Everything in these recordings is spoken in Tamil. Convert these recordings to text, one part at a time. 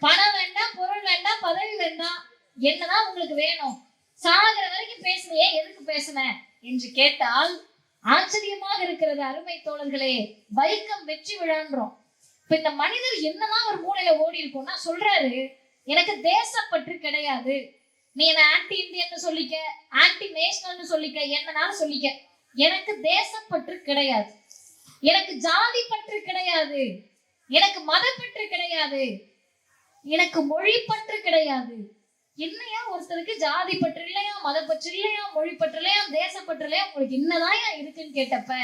பணம் வேண்டாம் பொருள் வேண்டாம் பதவி வேண்டாம். என்னதான் உங்களுக்கு வேணும்? சாகிற வரைக்கும் பேசுனையே எதுக்கு பேசுன? என்று கேட்டால் ஆச்சரியமாக இருக்கிறது அருமை தோழர்களே வைக்கம் வெற்றி விழான்றோம். இப்ப இந்த மனிதர் என்னதான் ஒரு மூலையில ஓடி இருக்கும்னா சொல்றாரு எனக்கு தேசப்பற்று கிடையாது. நீ என்ன ஆன்டி இந்தியன் சொல்லிக்க ஆன்டி நேஷனல்னு சொல்லிக்க என்னனாலும் சொல்லிக்க. எனக்கு தேசப்பற்று கிடையாது. எனக்கு ஜாதி பற்று கிடையாது. எனக்கு மதப்பற்று கிடையாது. எனக்கு மொழி பற்று கிடையாது. என்னையா ஒருத்தருக்கு ஜாதி பற்று இல்லையா மதப்பற்று இல்லையா மொழி பற்று இல்லையா தேசப்பற்று இல்லையா உங்களுக்கு என்னதான் இருக்குன்னு கேட்டப்ப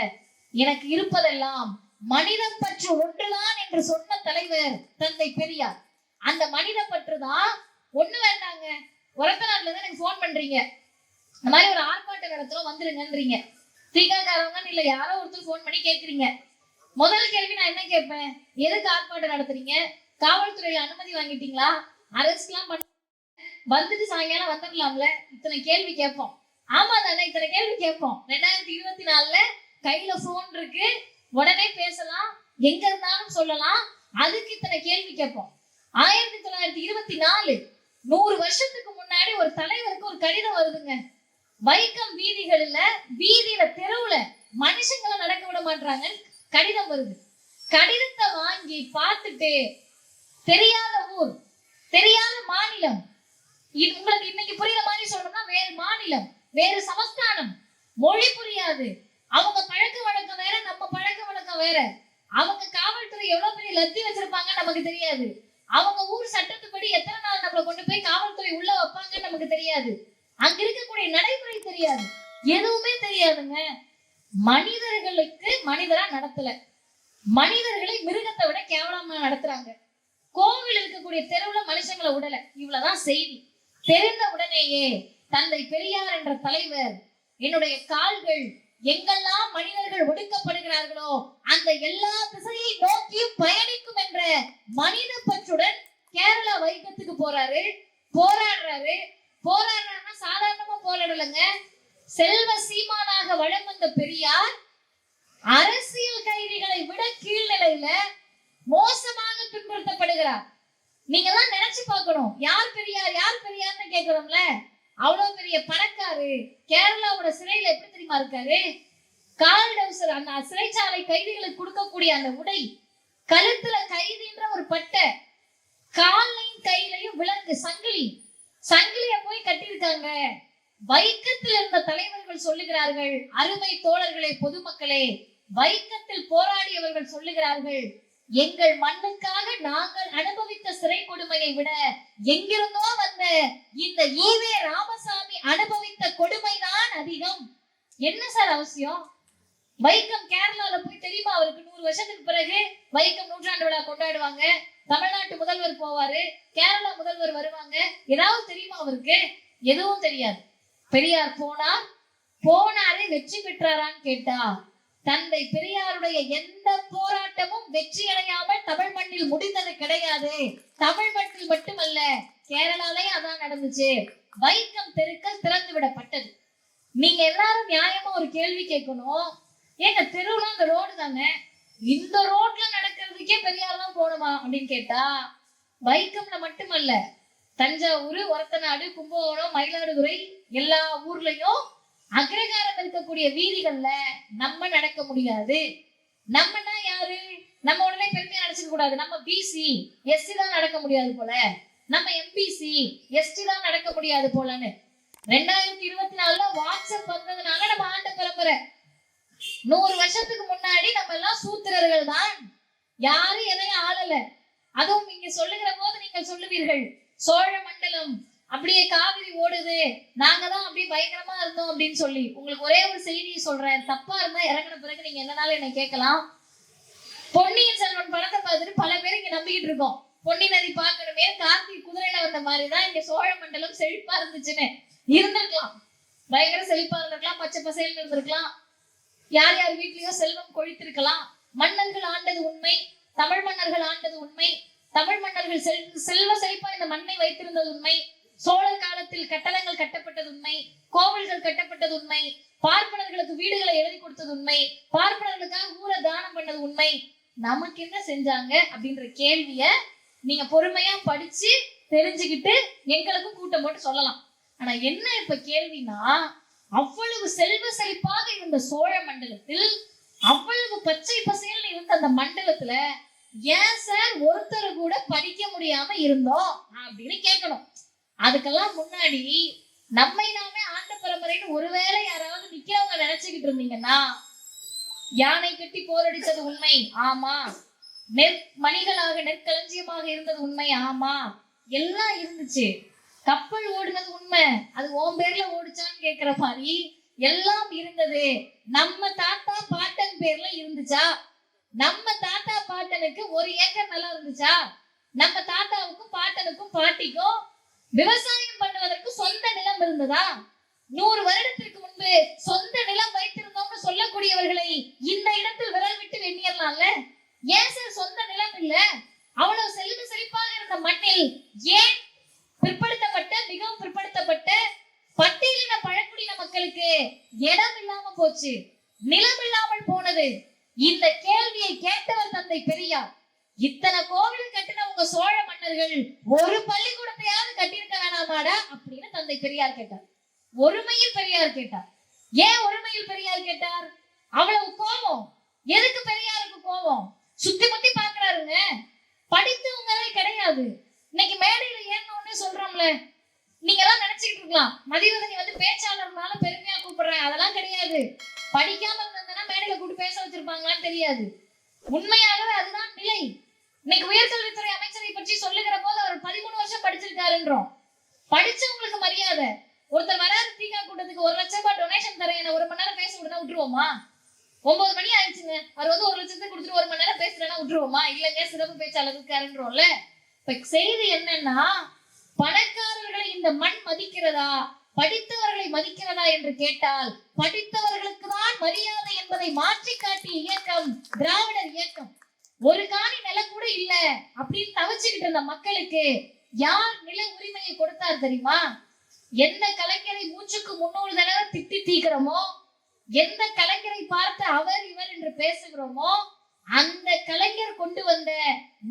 எனக்கு இருப்பதெல்லாம் மனித பற்று ஒன்றுதான் என்று சொன்ன தலைவர் தந்தை பெரியார். அந்த மனித பற்று தான் ஒண்ணு வேண்டாங்க. உரத்த நாட்டுல தான் எனக்கு ஃபோன் பண்றீங்க. இந்த மாதிரி ஒரு ஆர்ப்பாட்ட நேரத்துல வந்துருங்கன்றீங்க. தீகாக்காரவங்கன்னு இல்ல யாரோ ஒருத்தர் ஃபோன் பண்ணி கேக்குறீங்க. முதல் கேள்வி நான் என்ன கேட்பேன்? எதுக்கு ஆர்ப்பாட்டம் நடத்துறீங்க? காவல்துறையில அனுமதி வாங்கிட்டீங்களா? அரெஸ்ட்லாம் பண்ண வந்துட்டு சாயங்காலம் வந்துடலாம்ல? இத்தனை கேள்வி கேட்போம். ஆமா தானே இத்தனை கேள்வி கேட்போம். ரெண்டாயிரத்தி இருபத்தி நாலுல கையில போன் இருக்கு. உடனே பேசலாம். எங்க இருந்தாலும் சொல்லலாம். அதுக்கு இத்தனை கேள்வி கேட்போம். ஆயிரத்தி தொள்ளாயிரத்தி இருபத்தி நாலு நூறு வருஷத்துக்கு முன்னாடி ஒரு தலைவருக்கு ஒரு கடிதம் வருதுங்க. வைக்கம் வீதிகள்ல வீதியில தெருவுல மனுஷங்களை நடக்க விட மாட்டாங்கன்னு கடிதம் வருது. கடிதத்தை வாங்கி பார்த்துட்டு தெரியாத ஊர் தெரியாத மாநிலம். இது உங்களுக்கு இன்னைக்கு புரியுற மாதிரி சொல்லணும்னா வேறு மாநிலம் வேறு சமஸ்தானம். மொழி புரியாது. அவங்க பழக்க வழக்கம் வேற நம்ம பழக்க வழக்கம் வேற. அவங்க காவல்துறை எவ்வளவு பெரிய லத்தி வச்சிருப்பாங்க நமக்கு தெரியாது. அவங்க ஊர் சட்டத்துப்படி எத்தனை நாள் நம்மளை கொண்டு போய் காவல்துறை உள்ள வைப்பாங்கன்னு நமக்கு தெரியாது. அங்க இருக்கக்கூடிய நடைமுறை தெரியாது. எதுவுமே தெரியாதுங்க. மனிதர்களுக்கு மனிதரா நடத்தல. மனிதர்களை மிருகத்தை விட கேவலமா நடத்துறாங்க. கோவில் இருக்கக்கூடிய தெருவுல மனுஷங்களை விடல இவ்வளவுதான் செய்தி. தெரிந்த உடனேயே தந்தை பெரியார் என்ற தலைவர் என்னுடைய கால்கள் எங்கெல்லாம் மனிதர்கள் ஒடுக்கப்படுகிறார்களோ அந்த எல்லா திசையை நோக்கியும் பயணிக்கும் என்ற மனித பற்றுடன் கேரளா வைக்கத்துக்கு போறாரு. போராடுறாரு. போராடுறாருன்னா சாதாரணமா போராடலைங்க. செல்வ சீமானாக வளம் வந்த பெரியார் அரசியல் கைதிகளை விட கீழ்நிலையில மோசமாக துன்புறுத்தப்படுகிறார். நீங்க எல்லாம் நினைச்சு பார்க்கணும். யார் பெரியார் யார் பெரியார்னு கேக்குறோம்ல அவ்வளவு பெரிய பணக்காரு கேரளாவோட சிறையில எப்படி தெரியுமா இருக்காரு? கால் டவுசர் அந்த சிறைச்சாலை கைதிகளுக்கு கொடுக்கக்கூடிய அந்த உடை கழுத்துல கைதின்ற ஒரு பட்டை காலையும் கையிலையும் விலங்கு சங்கிலி. சங்கிலிய போய் கட்டியிருக்காங்க. வைக்கத்தில் இருந்த தலைவர்கள் சொல்லுகிறார்கள் அருமை தோழர்களே பொதுமக்களே வைக்கத்தில் போராடியவர்கள் சொல்லுகிறார்கள் எங்கள் மண்ணுக்காக நாங்கள் அனுபவித்த சிறை கொடுமையை விட எங்கிருந்தோ வந்த இந்த ஈவே ராமசாமி அனுபவித்த கொடுமைதான் அதிகம். என்ன சார் அவசியம்? வைக்கம் கேரளால போய் தெரியுமா? அவருக்கு நூறு வருஷத்துக்கு பிறகு வைக்கம் நூற்றாண்டு விழா கொண்டாடுவாங்க. தமிழ்நாட்டு முதல்வர் போவாரு. கேரளா முதல்வர் வருவாங்க. ஏதாவது தெரியுமா அவருக்கு? எதுவும் தெரியாது. பெரியார் போனார். போனாரே வெற்றி பெற்றாரான்னு கேட்டா தந்தை பெரியாருடைய எந்த போராட்டமும் வெற்றி அடையாமல் தமிழ் மண்ணில் முடிந்தது கிடையாது. தமிழ் மண்ணில் மட்டுமல்ல கேரளாலயும் அதான் நடந்துச்சு. வைக்கம் தெருக்கள் திறந்து விடப்பட்டது. நீங்க எல்லாரும் நியாயமா ஒரு கேள்வி கேட்கணும். ஏங்க தெருவுல அந்த ரோடு தானே? இந்த ரோட்ல நடக்கிறதுக்கே பெரியாரெல்லாம் போகணுமா அப்படின்னு கேட்டா வைக்கம்ல மட்டுமல்ல தஞ்சாவூர் ஒரத்தநாடு கும்பகோணம் மயிலாடுதுறை எல்லா ஊர்லயும் அக்ரகாரம் இருக்கக்கூடிய வீதிகள்ல நம்ம நடக்க முடியாது. நம்மனா யாரு? நம்ம உடனே பெருமையா நினைச்சுக்க கூடாது. நம்ம பிசி எஸ்சி தான் நடக்க முடியாது போல. நம்ம எம்பிசி எஸ்டி தான் நடக்க முடியாது போலன்னு. ரெண்டாயிரத்தி இருபத்தி நாலுல வாட்ஸ்அப் வந்ததுனால நம்ம ஆண்ட பரம்பரை நூறு வருஷத்துக்கு முன்னாடி நம்ம எல்லாம் சூத்திரர்கள் தான். யாரும் எதையும் ஆளல. அதுவும் நீங்க சொல்லுகிற போது நீங்கள் சொல்லுவீர்கள் சோழ மண்டலம் அப்படியே கா ஓடுது. நாங்க தான் அப்படியே பயங்கரமா இருந்தோம் அப்படின்னு சொல்லி. உங்களுக்கு ஒரே ஒரு செய்தியை சொல்றேன். தப்பா இருந்தா இறங்கின பிறகு நீங்க என்னனாலும் என்ன கேட்கலாம். பொன்னியின் செல்வன் படத்தை பார்த்துட்டு பல பேர் இங்க நம்பிக்கிட்டு இருக்கோம். பொன்னி நதி பாக்கணுமே கார்த்திக் குதிரையில வந்த மாதிரிதான் இங்க சோழ மண்டலம் செழிப்பா இருந்துச்சுன்னு. இருந்திருக்கலாம். பயங்கர செழிப்பா இருந்திருக்கலாம். பச்சை பசேல்னு இருந்திருக்கலாம். யார் யார் வீட்லயோ செல்வம் கொழித்திருக்கலாம். மன்னர்கள் ஆண்டது உண்மை. தமிழ் மன்னர்கள் ஆண்டது உண்மை. தமிழ் மன்னர்கள் செல் செல்வ செழிப்பா இந்த மண்ணை வைத்திருந்தது உண்மை. சோழர் காலத்தில் கட்டடங்கள் கட்டப்பட்டது உண்மை கோவில்கள் கட்டப்பட்டது உண்மை பார்ப்பனர்களுக்கு வீடுகளை எழுதி கொடுத்தது உண்மை பார்ப்பனர்களுக்காக ஊரை தானம் பண்ணது உண்மை. நமக்கு என்ன செஞ்சாங்க அப்படின்ற கேள்விய நீங்க பொறுமையா படிச்சு தெரிஞ்சுக்கிட்டு எங்களுக்கும் கூட்டம் போட்டு சொல்லலாம். ஆனா என்ன இப்ப கேள்வினா அவ்வளவு செல்வ செழிப்பாக இருந்த சோழ மண்டலத்தில் அவ்வளவு பச்சை பசேல்னு இருந்த அந்த மண்டலத்துல ஏன் சார் ஒருத்தர் கூட படிக்க முடியாம இருந்தோம் அப்படின்னு கேட்கணும். அதுக்கெல்லாம் முன்னாடி நம்மை நாமே ஆண்ட பரம்பரைன்னு ஒருவேளை யாராவது நிக்கிறவங்க நினைச்சுக்கிட்டு இருந்தீங்கன்னா யானை கட்டி போரடித்தது உண்மை. ஆமா. நெற் மணிகளாக நெற்களஞ்சியமாக இருந்தது உண்மை. ஆமா. எல்லாம் இருந்துச்சு. கப்பல் ஓடுனது உண்மை. அது ஓன் பேர்ல ஓடுச்சான்னு கேக்குற மாதிரி எல்லாம் இருந்தது. நம்ம தாத்தா பாட்டன் பேர்ல இருந்துச்சா? நம்ம தாத்தா பாட்டனுக்கு ஒரு ஏக்கர் நல்லா இருந்துச்சா? நம்ம தாத்தாவுக்கும் பாட்டனுக்கும் பாட்டிக்கும் விவசாயம் பண்ணுவதற்கு சொந்த நிலம் இருந்ததா? நூறு வருடத்திற்கு முன்பு சொந்த நிலம் வைத்திருந்தோம்னு சொல்லக்கூடியவர்களை இந்த இடத்தில் விரல் விட்டு எண்ணிடலாம்ல? ஏன் சார் சொந்த நிலம் இல்ல அவ்வளவு செல்வ செழிப்பாக இருந்த மண்ணில் ஏன் பிற்படுத்தப்பட்ட மிகவும் பிற்படுத்தப்பட்ட பட்டியலின பழங்குடியின மக்களுக்கு இடம் இல்லாம போச்சு நிலம் இல்லாமல் போனது இந்த கேள்வியை கேட்டவர் தந்தை பெரியார் இத்தனை கோவில் கட்டின உங்க சோழ மன்னர்கள் ஒரு பள்ளிக்கூடத்தையாவது கட்டியிருக்க வேணாமாடா அப்படின்னு தந்தை பெரியார் கேட்டார் ஒருமையில் பெரியார் கேட்டார் ஏன் ஒருமையில் பெரியார் கேட்டார் அவ்வளவு கோபம் எதுக்கு பெரியாருக்கு கோபம் சுத்தி முத்தி பாக்குறாருங்க படித்தவங்களே கிடையாது. இன்னைக்கு மேடையில ஏறணும்னு சொல்றோம்ல. நீங்க எல்லாம் நினைச்சுக்கிட்டு இருக்கலாம். மதிவதனி வந்து பேச்சாளர்னால பெருமையா கூப்பிடுறேன் அதெல்லாம் கிடையாது. படிக்காம இருந்ததுன்னா மேடையில கூப்பிட்டு பேச வச்சிருப்பாங்களான்னு தெரியாது. உண்மையாகவே அதுதான் நிலை. இன்னைக்கு உயர்கல்வித்துறை அமைச்சரை பற்றி சொல்லுகிற போது அவர் பதிமூணு வருஷம் படிச்சிருக்காருன்றோம். படிச்சவங்களுக்கு மரியாதை. ஒருத்தர் வராது தீகா கூட்டத்துக்கு ஒரு லட்சம் ரூபாய் டொனேஷன் தரேன் என்ன ஒரு மணி நேரம் பேச விடுனா விட்டுருவோமா? ஒன்பது மணி ஆயிடுச்சுங்க. அவர் வந்து ஒரு லட்சத்தை கொடுத்துட்டு ஒரு மணி நேரம் பேசுறேன்னா விட்டுருவோமா? இல்லைங்க சிறப்பு பேச்சாளர் இருக்காருன்றோம்ல. இப்ப செய்தி என்னன்னா பணக்காரர்களை இந்த மண் மதிக்கிறதா? படித்தவர்களை மதிக்கிறதா என்று கேட்டால் படித்தவர்களுக்கு தான் மரியாதை என்பதை மாற்றி காட்டிய இயக்கம் திராவிடர் இயக்கம். ஒரு காணி நிலம் கூட இல்ல அப்படின்னு தவிச்சுக்கிட்டு இருந்த மக்களுக்கு யார் நில உரிமையை கொடுத்தார் தெரியுமா? எந்த கலைஞரை மூச்சுக்கு முன்னூறு தடவை திட்டி தீக்கிறோமோ எந்த கலைஞரை பார்த்து அவர் இவர் என்று பேசுகிறோமோ அந்த கலைஞர் கொண்டு வந்த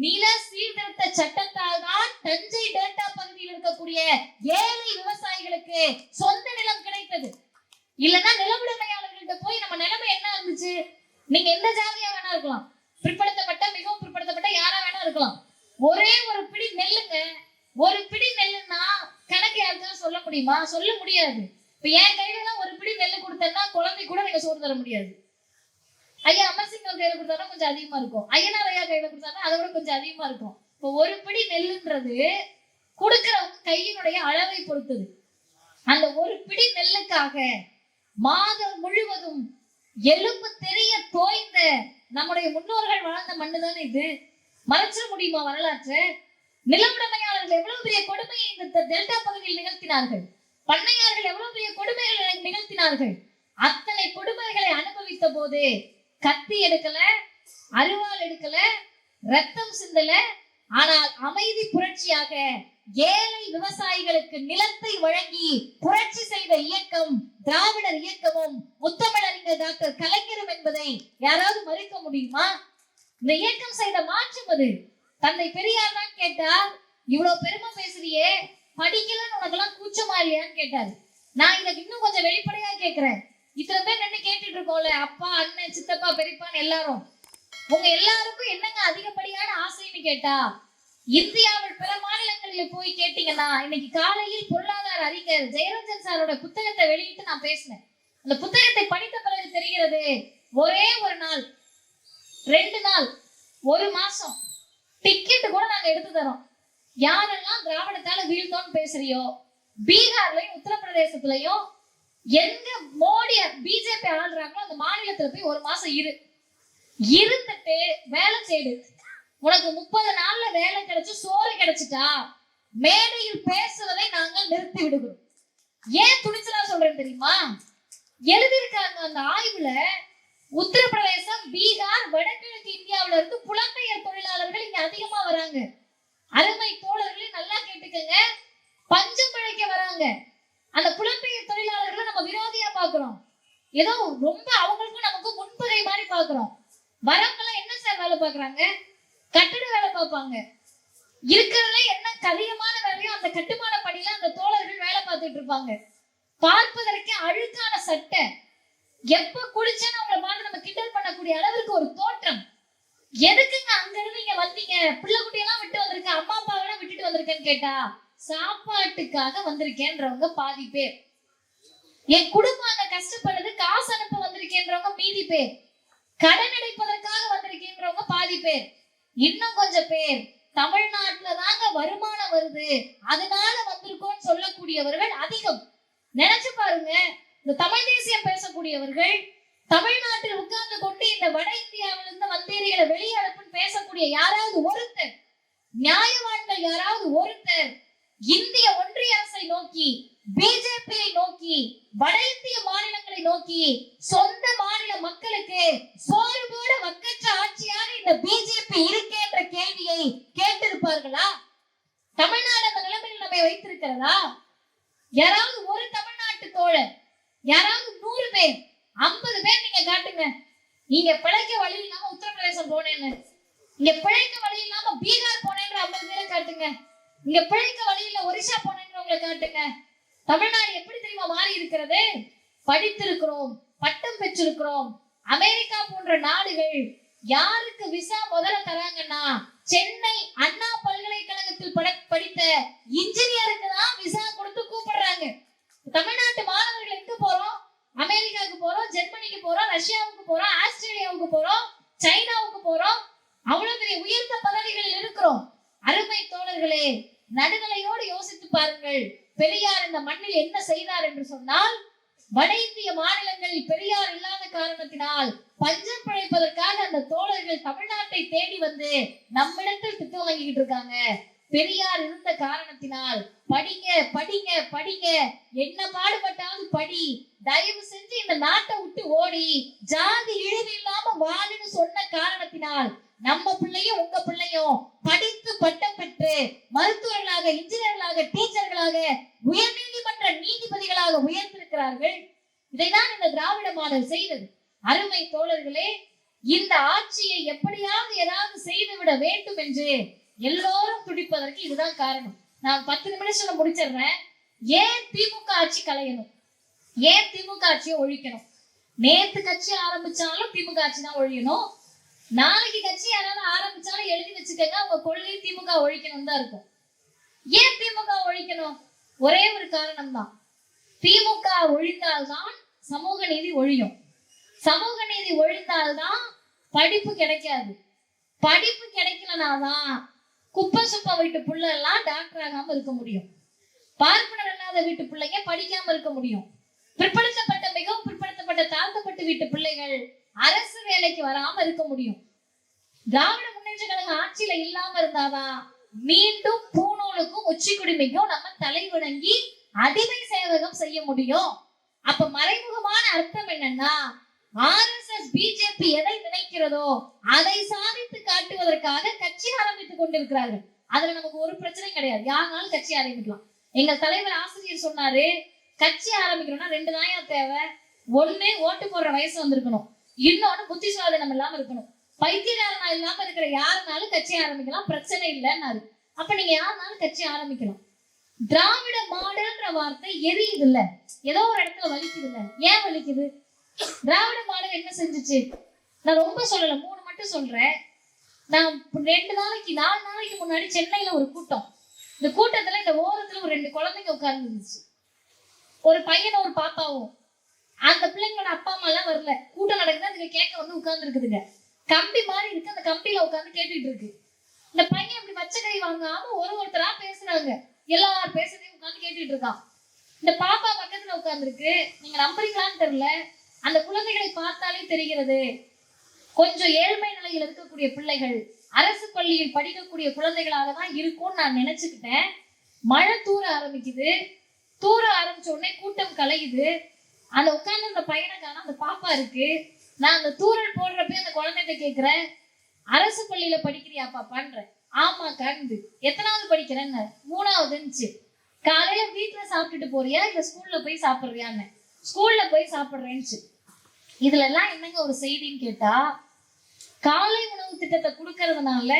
நில சீர்திருத்த சட்டத்தால் தான் தஞ்சை டெல்டா பகுதியில் இருக்கக்கூடிய ஏழை விவசாயிகளுக்கு சொந்த நிலம் கிடைத்தது இல்லைன்னா நிலவுடைமையாளர்கள்ட்ட போய் நம்ம நிலைமை என்ன இருந்துச்சு நீங்க எந்த ஜாதியா வேணா இருக்கலாம் பிற்படுத்தப்பட்ட மிகவும் பிற்படுத்தப்பட்ட யாரா வேணா இருக்கலாம் ஒரே ஒரு பிடி நெல்லுங்க ஒரு பிடி நெல்லுன்னா கணக்கு யாருக்காவது சொல்ல முடியுமா சொல்ல முடியாது இப்ப என் கையில எல்லாம் ஒரு பிடி நெல்லு கொடுத்தேன்னா குழந்தை கூட நீங்க சோறு தர முடியாது ஐயா அமர்சிங் அவர் கையில கொடுத்தாருன்னா கொஞ்சம் அதிகமா இருக்கும். ஐயனார் ஐயா கையில கொடுத்தாருன்னா அதை விட கொஞ்சம் அதிகமா இருக்கும். இப்போ ஒரு பிடி நெல்லுன்றது கொடுக்கிறவங்க கையினுடைய அளவை பொறுத்தது. அந்த ஒரு பிடி நெல்லுக்காக மாதம் முழுவதும் எலும்பு தெரிய தோய்ந்த நம்முடைய முன்னோர்கள் வாழ்ந்த மண்ணு தானே இது? மறைச்சிட முடியுமா வரலாற்று? நிலவுடைமையாளர்கள் எவ்வளவு பெரிய கொடுமையை இந்த டெல்டா பகுதியில் நிகழ்த்தினார்கள்? பண்ணையார்கள் எவ்வளவு பெரிய கொடுமைகளை நிகழ்த்தினார்கள்? அத்தனை கொடுமைகளை அனுபவித்த போது கத்தி எடுக்கல அருவாள் எடுக்கல ரத்தம் சிந்தல ஆனால் அமைதி புரட்சியாக ஏழை விவசாயிகளுக்கு நிலத்தை வழங்கி புரட்சி செய்த இயக்கம் திராவிடர் இயக்கமும் முத்தமிழறிஞர் டாக்டர் கலைஞரும் என்பதை யாராவது மறுக்க முடியுமா? இந்த இயக்கம் செய்த மாற்றம் அது. தந்தை பெரியார் தான் கேட்டார் இவ்வளவு பெருமை பேசுறியே படிக்கலன்னு உனக்கெல்லாம் கூச்சமா இல்லையான்னு கேட்டாரு. நான் இதை இன்னும் கொஞ்சம் வெளிப்படையா கேக்குறேன். இத்தனை பேர் நின்று கேட்டுட்டு இருக்கோம்ல அப்பா அண்ணன் சித்தப்பா பெரியப்பான்னு எல்லாரும். உங்க எல்லாருக்கும் என்னங்க அதிகப்படியான ஆசைன்னு கேட்டா இந்தியாவில் பிற மாநிலங்களில் போய் கேட்டீங்கன்னா இன்னைக்கு காலையில் பொருளாதார அறிஞர் ஜெயரஞ்சன் சாரோட புத்தகத்தை வெளியிட்டு நான் பேசினேன். அந்த புத்தகத்தை படித்த பிறகு தெரிகிறது ஒரே ஒரு நாள் ரெண்டு நாள் ஒரு மாசம் டிக்கெட் கூட நாங்க எடுத்து தரோம். யாரெல்லாம் திராவிடத்தால வீழ்த்தோம்னு பேசுறியோ பீகார்லயும் உத்தரப்பிரதேசத்துலயும் எங்க மோடி பிஜேபி ஆள்றாங்களோ அந்த மாநிலத்துல போய் ஒரு மாசம் இரு. இருந்துட்டு வேலை செய்டு உனக்கு முப்பது நாள்ல வேலை கிடைச்சு சோறு கிடைச்சிட்டா மேடையில் பேசுவதை நாங்கள் நிறுத்தி விடுகிறோம். ஏன் துணிச்சலா சொல்றேன் தெரியுமா? எழுதியிருக்காங்க அந்த ஆய்வுல உத்தரப்பிரதேசம் பீகார் வடகிழக்கு இந்தியாவுல இருந்து புலம்பெயர் தொழிலாளர்கள் இங்க அதிகமா வராங்க. அருமை தோழர்களே நல்லா கேட்டுக்கங்க. பஞ்சம் பிழைக்க வராங்க. அந்த புலம்பெயர் தொழிலாளர்களை நம்ம விரோதியா பாக்குறோம் ஏதோ ரொம்ப அவங்களுக்கும் நமக்கு முன்பகை மாதிரி பாக்குறோம் வரவங்க எல்லாம் என்ன சார் வேலை பாக்குறாங்க கட்டிட வேலை பார்ப்பாங்க. இருக்கிறதுல என்ன கடினமான வேலையோ அந்த கட்டுமான பணியில அந்த தோழர்கள் வேலை பார்த்துட்டு இருப்பாங்க. பார்ப்பதற்கு அழுக்கான சட்டை. எப்ப குளிச்சேன்னு அவங்கள பார்த்து நம்ம கிண்டல் பண்ணக்கூடிய அளவிற்கு ஒரு தோற்றம். எதுக்குங்க அங்க இருந்து இங்க வந்தீங்க? பிள்ளை குட்டியெல்லாம் விட்டு வந்திருக்கேன் அம்மா அப்பாவெல்லாம் விட்டுட்டு வந்திருக்கேன்னு கேட்டா சாப்பாட்டுக்காக வந்திருக்கேன்றவங்க பாதி பேர். என் குடும்பம் அங்க கஷ்டப்படுறது காசு அனுப்ப வந்திருக்கேன்றவங்க மீதி பேர். கடன் அடைப்பதற்காக வந்திருக்கின்றவங்க பாதி பேர். இன்னும் கொஞ்சம் பேர். தமிழ்நாட்டுல தாங்க வருமானம் வருது. அதனால வந்திருக்கோம் சொல்லக்கூடியவர்கள் அதிகம். நினைச்சு பாருங்க இந்த தமிழ் தேசியம் பேசக்கூடியவர்கள் தமிழ்நாட்டில் உட்கார்ந்து கொண்டு இந்த வட இந்தியாவிலிருந்து வந்தேரிகளை வெளியே அனுப்புன்னு பேசக்கூடிய யாராவது ஒருத்தர் நியாயவான்கள் யாராவது ஒருத்தர் இந்திய ஒன்றிய அரசை நோக்கி பிஜேபியை நோக்கி வட இந்திய மாநிலங்களை நோக்கி சொந்த மாநில மக்களுக்கு சோறு போட வக்கற்ற ஆட்சியாக இந்த பிஜேபி இருக்கே என்ற கேள்வியை கேட்டிருப்பார்களா? தமிழ்நாடு அந்த நிலைமையில் நம்மை வைத்திருக்கிறதா? யாராவது ஒரு தமிழ்நாட்டு தோழர் யாராவது நூறு பேர் ஐம்பது பேர் நீங்க காட்டுங்க. நீங்க பிழைக்க வழி இல்லாம உத்தரப்பிரதேசம் போனேன்னு. இங்க பிழைக்க வழி இல்லாம பீகார் போனேன்ற ஐம்பது பேரை காட்டுங்க. இங்க பிழைக்க வழியில ஒரிசா போனேன்றவங்களை காட்டுங்க தமிழ்நாடு எப்படி தெரியுமா மாறி இருக்கிறது? படித்திருக்கிறோம் பட்டம் பெற்றிருக்கிறோம். அமெரிக்கா போன்ற நாடுகள் யாருக்கு விசா முதல்ல தராங்கன்னா சென்னை அண்ணா பல்கலைக்கழகத்தில் பட படித்த இன்ஜினியருக்கு தான் விசா கொடுத்து கூப்பிடுறாங்க. தமிழ்நாட்டு மாணவர்கள் எங்க போறோம்? அமெரிக்காவுக்கு போறோம் ஜெர்மனிக்கு போறோம் ரஷ்யாவுக்கு போறோம் ஆஸ்திரேலியாவுக்கு போறோம் சைனாவுக்கு போறோம். அவ்வளவு பெரிய உயர்ந்த பதவிகளில் இருக்கிறோம். அருமை தோழர்களே நடுநிலையோடு யோசித்து பாருங்கள். பெரியார் இந்த மண்ணில் என்ன செய்தார் என்று சொன்னால் வட இந்திய மாநிலங்களில் பெரியார் இல்லாத காரணத்தினால் பஞ்சம் பிழைப்பதற்காக அந்த தோழர்கள் தமிழ்நாட்டை தேடி வந்து நம்மிடத்தில் திட்டம் வாங்கிக்கிட்டு இருக்காங்க. பெரியார் இருந்த காரணத்தினால் படிங்க படிங்க படிங்க. என்ன பாடுபட்டாலும் படி. தயவு செஞ்சு இந்த நாட்டை விட்டு ஓடி. ஜாதி இழிவு இல்லாம வாழுன்னு சொன்ன காரணத்தினால் நம்ம பிள்ளையும் உங்க பிள்ளையும் படித்து பட்டம் பெற்று மருத்துவர்களாக இன்ஜினியர்களாக டீச்சர்களாக உயர் நீதிமன்ற நீதிபதிகளாக உயர்ந்திருக்கிறார்கள். இதைதான் இந்த திராவிட மாடல் செய்தது. அருமை தோழர்களே இந்த ஆட்சியை எப்படியாவது ஏதாவது செய்துவிட வேண்டும் என்று எல்லோரும் துடிப்பதற்கு இதுதான் காரணம். நான் பத்து நிமிஷத்துல முடிச்சிடுறேன். ஏன் திமுக ஆட்சி கலையணும்? ஏன் திமுக ஆட்சியை ஒழிக்கணும்? நேத்து கட்சி ஆரம்பிச்சாலும் திமுக ஆட்சி தான் ஒழியணும். நாளைக்கு கட்சி யாராவது ஆரம்பிச்சாலும் எழுதி வச்சுக்கோங்க அவங்க கொள்கை திமுக ஒழிக்கணும் தான் இருக்கும். ஏன் திமுக ஒழிக்கணும்? ஒரே ஒரு காரணம் தான் திமுக ஒழிந்தால்தான் சமூக நீதி ஒழியும். சமூக நீதி ஒழிந்தால்தான் படிப்பு கிடைக்காது. படிப்பு கிடைக்கலனாதான் குப்பை சுப்பை வீட்டு புள்ள எல்லாம் டாக்டர் ஆகாம இருக்க முடியும். பார்ப்பனர் இல்லாத வீட்டு பிள்ளைங்க படிக்காம இருக்க முடியும். பிற்படுத்தப்பட்ட மிகவும் பிற்படுத்தப்பட்ட தாழ்த்தப்பட்ட வீட்டு பிள்ளைகள் அரசு வேலைக்கு வராம இருக்க முடியும். திராவிட முன்னேற்ற கழக ஆட்சியில இல்லாம இருந்தாதான் மீண்டும் பூநூலுக்கும் உச்சி குடிமைக்கும் நம்ம தலை வணங்கி அடிமை சேவகம் செய்ய முடியும். அப்ப மறைமுகமான அர்த்தம் என்னன்னா ஆர் எஸ் எஸ் பிஜேபி எதை நினைக்கிறதோ அதை சாதித்து காட்டுவதற்காக கட்சி ஆரம்பித்து கொண்டிருக்கிறார்கள் அதுல நமக்கு ஒரு பிரச்சனையும் கிடையாது. யாருனாலும் கட்சி ஆரம்பிக்கலாம். எங்கள் தலைவர் ஆசிரியர் சொன்னாரு கட்சி ஆரம்பிக்கணும்னா ரெண்டு தாயா தேவை. ஒண்ணு ஓட்டு போடுற வயசு வந்திருக்கணும். இன்னொன்னு புத்தி சுவாதீனம் இல்லாம இருக்கணும். பைத்தியகாரனா இல்லாம இருக்கிற யாருனாலும் கட்சி ஆரம்பிக்கலாம். பிரச்சனை இல்லைன்னாரு. அப்ப நீங்க யாருனாலும் கட்சி ஆரம்பிக்கலாம் திராவிட மாடல்ன்ற வார்த்தை எரியுது இல்ல. ஏதோ ஒரு இடத்துல வலிக்குது இல்ல. ஏன் வலிக்குது? திராவிட மாடல் என்ன செஞ்சுச்சு? நான் ரொம்ப சொல்லல மூணு மட்டும் சொல்றேன். நான் ரெண்டு நாளைக்கு நாலு நாளைக்கு முன்னாடி சென்னையில ஒரு கூட்டம். இந்த கூட்டத்துல இந்த ஓரத்துல ஒரு ரெண்டு குழந்தைங்க உட்கார்ந்துருந்துச்சு. ஒரு பையனும் ஒரு பாப்பாவும். அந்த பிள்ளைங்களோட அப்பா அம்மா எல்லாம் வரல. கூட்டம் நடக்குது அதுக்கு கேட்க வந்து உட்கார்ந்துருக்குதுங்க. கம்பி மாதிரி இருக்கு அந்த கம்பியில உட்காந்து கேட்டுட்டு இருக்கு. இந்த பையன் இப்படி வச்ச கை வாங்காம ஒரு ஒருத்தரா பேசுறாங்க. எல்லாரும் பேசுறதையும் உட்காந்து கேட்டுட்டு இருக்கான். இந்த பாப்பா பக்கத்துல உட்காந்துருக்கு நீங்க நம்புறீங்களான்னு தெரியல. அந்த குழந்தைகளை பார்த்தாலே தெரிகிறது. கொஞ்சம் ஏழ்மை நிலையில் இருக்கக்கூடிய பிள்ளைகள் அரசு பள்ளியில் படிக்கக்கூடிய குழந்தைகளாக தான் இருக்கும்னு நான் நினைச்சுக்கிட்டேன். மழை தூர ஆரம்பிக்குது. தூர ஆரம்பிச்ச உடனே கூட்டம் கலையுது. அந்த உட்கார்ந்து அந்த பையனை அந்த பாப்பா இருக்கு. நான் அந்த தூரல் போடுறப்ப அந்த குழந்தைகிட்ட கேட்கிறேன் அரசு பள்ளியில படிக்கிறியா பாப்பான்றேன் ஆமா கண்டு எத்தனாவது படிக்கிறேன்னு. மூணாவதுன்னுச்சு காலையில வீட்டுல சாப்பிட்டுட்டு போறியா? இல்ல ஸ்கூல்ல போய் சாப்பிடுறியான்னு. ஸ்கூல்ல போய் சாப்பிடுறேன்னுச்சு இதுல எல்லாம் என்னங்க ஒரு செய்தின்னு கேட்டா காலை உணவு திட்டத்தை கொடுக்கறதுனால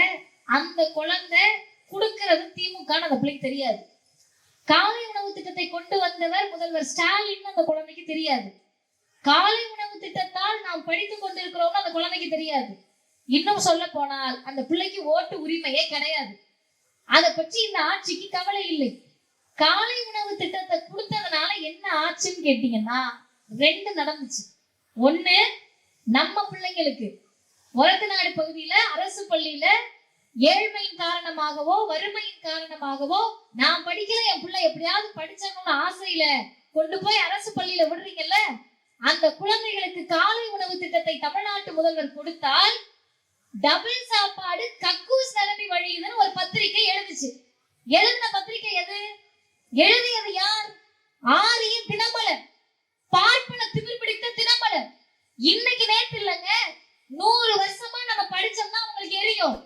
அந்த குழந்தை கொடுக்கறது திமுக அந்த பிள்ளைக்கு தெரியாது. காலை உணவு திட்டத்தை கொண்டு வந்தவர் முதல்வர் ஸ்டாலின் அந்த குழந்தைக்கு தெரியாது. காலை உணவு திட்டத்தால் நாம் படித்துக் கொண்டிருக்கிறோம்னு அந்த குழந்தைக்கு தெரியாது. இன்னும் சொல்ல போனால் அந்த பிள்ளைக்கு ஓட்டு உரிமையே கிடையாது. அதை பற்றி இந்த ஆட்சிக்கு கவலை இல்லை. காலை உணவு திட்டத்தை கொடுத்ததுனால என்ன ஆச்சுன்னு கேட்டீங்கன்னா ரெண்டு நடந்துச்சு. ஒண்ணு நம்ம பிள்ளைங்களுக்கு ஒரத்தநாடு பகுதியில அரசு பள்ளியில ஏழ்மையின் காரணமாகவோ வறுமையின் காரணமாகவோ நான் படிக்கிற என் பிள்ளை எப்படியாவது படிச்சணும்னு ஆசையில கொண்டு போய் அரசு பள்ளியில விடுறீங்கல்ல அந்த குழந்தைகளுக்கு காலை உணவு திட்டத்தை தமிழ்நாட்டு முதல்வர் கொடுத்தால் டபுள் சாப்பாடு கக்கூஸ் நிரம்பி வழியுதுன்னு ஒரு பத்திரிக்கை எழுதுச்சு எழுதின பத்திரிக்கை எது? எழுதியது யார்? ஆரிய தினமலர். பார்ப்பன திமிர் பிடித்த தினமலர். இன்னைக்கு நேற்று இல்லைங்க நூறு வருஷமா நம்ம படிச்சோம்னா உங்களுக்கு எரியும்.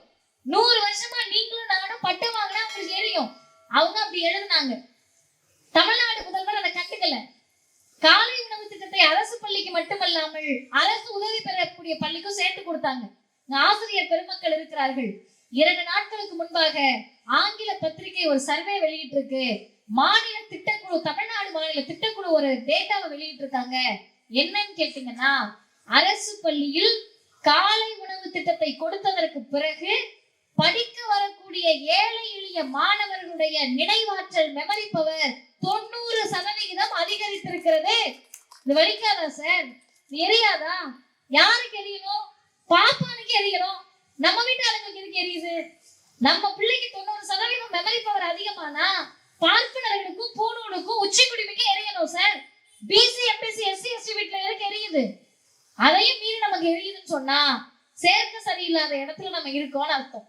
நூறு வருஷமா நீங்களும் நானும் பட்டம் வாங்கினா உங்களுக்கு எரியும். அவங்க அப்படி எழுதுனாங்க. தமிழ்நாடு முதல்வர் அதை கத்துக்கல. காலை உணவு திட்டத்தை அரசு பள்ளிக்கு மட்டுமல்லாமல் அரசு உதவி பெறக்கூடிய பள்ளிக்கும் சேர்த்து கொடுத்தாங்க. ஆசிரியர் பெருமக்கள் இருக்கிறார்கள். இரண்டு நாட்களுக்கு முன்பாக ஆங்கில பத்திரிகை ஒரு சர்வே வெளியிட்டு இருக்கு மாநில திட்டக்குழு தமிழ்நாடு மாநில திட்டக்குழு ஒரு டேட்டாவை வெளியிட்டு இருக்காங்க என்னன்னு கேட்டீங்கன்னா அரசு பள்ளியில் காலை உணவு திட்டத்தை கொடுத்ததற்கு பிறகு படிக்க வரக்கூடிய ஏழை எளிய மாணவர்களுடைய நினைவாற்றல் மெமரி பவர் தொண்ணூறு சதவிகிதம் அதிகரித்திருக்கிறது. இது வலிக்காதா சார் எரியாதா? யாருக்கு எரியணும்? பாப்பானுக்கு எரியணும். நம்ம வீட்டு ஆளுங்களுக்கு எதுக்கு எரியுது? நம்ம பிள்ளைக்கு தொண்ணூறு சதவீதம் மெமரி பவர் அதிகமானா பார்ப்பனர்களுக்கும் பூனூனுக்கும் உச்சி குடிமைக்கும் எரியணும் sir BC MBC SC ST வீட்டுல எதுக்கு எரியுது? அதையும் மீறி நமக்கு எரியுதுன்னு சொன்னா சேர்க்க சரியில்லாத இடத்துல நம்ம இருக்கோம்னு அர்த்தம்.